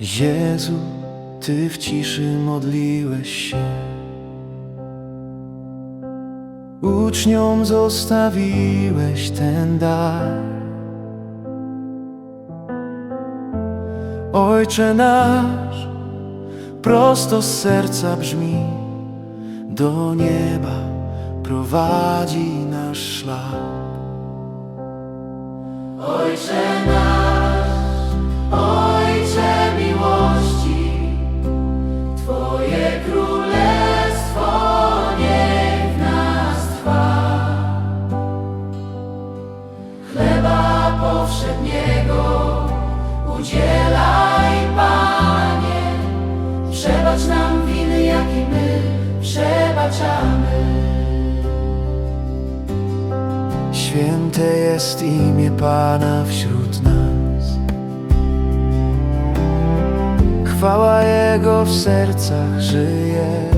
Jezu, Ty w ciszy modliłeś się. Uczniom zostawiłeś ten dar. Ojcze nasz, prosto z serca brzmi, do nieba prowadzi nasz szlak. Ojcze powszedniego udzielaj, Panie, przebacz nam winy, jak i my przebaczamy. Święte jest imię Pana wśród nas. Chwała Jego w sercach żyje.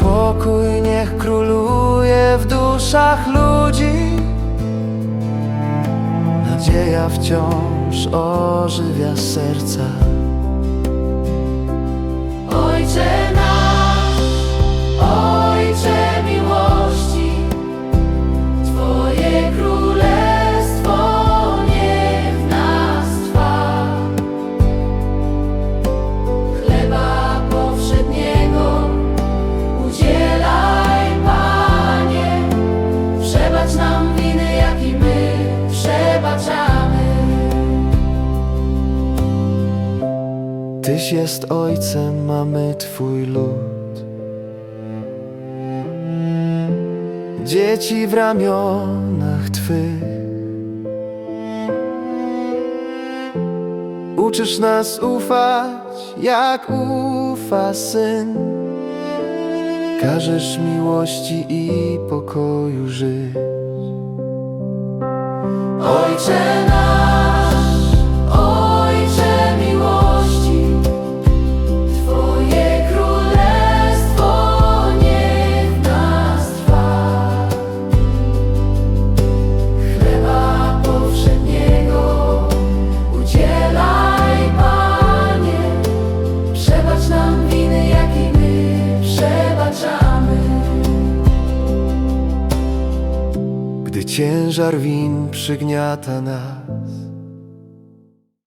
Pokój niech króluje w duszach ludzi. Wciąż ożywia serca. Tyś jest ojcem, mamy twój lud. Dzieci w ramionach twych. Uczysz nas ufać, jak ufa syn. Każesz miłości i pokoju żyć. Ojcze ciężar win przygniata nas